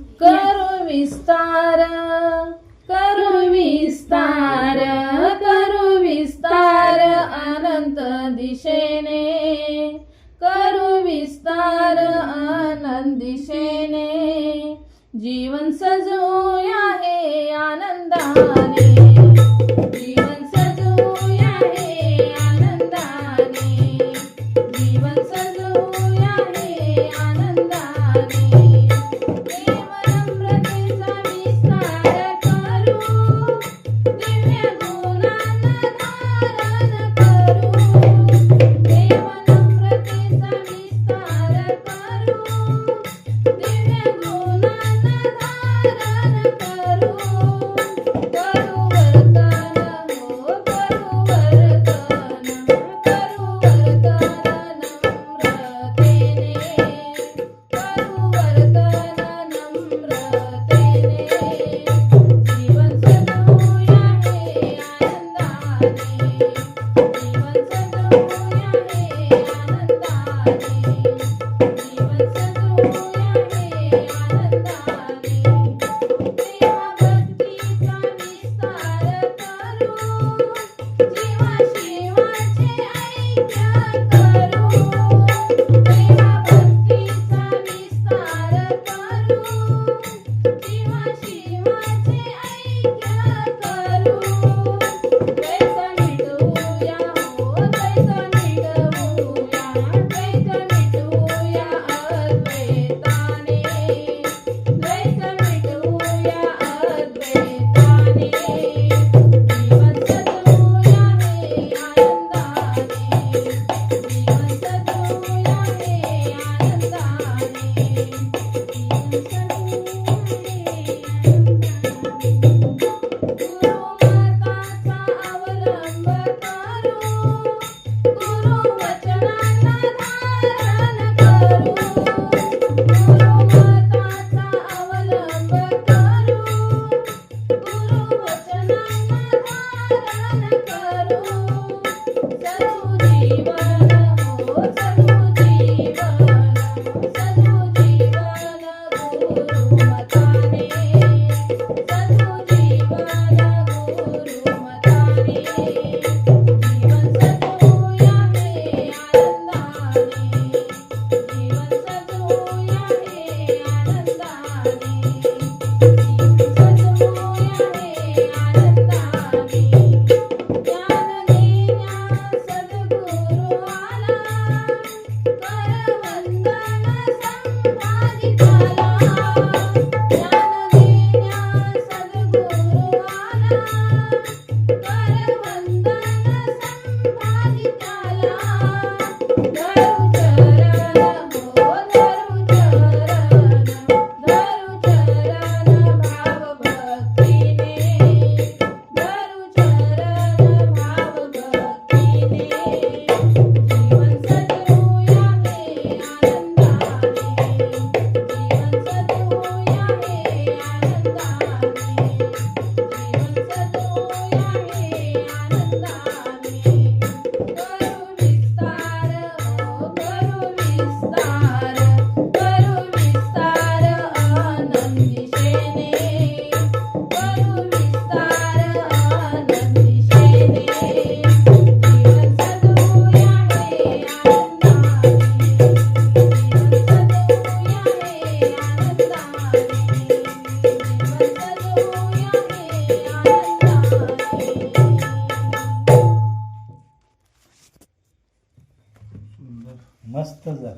करू विस्तार करू विस्तार करू विस्तार अनंत दिशेने. करू विस्तार अनंत दिशेने. जीवन सजूया हे आनंदाने. ಬರುವುದು Thank you. Música vastas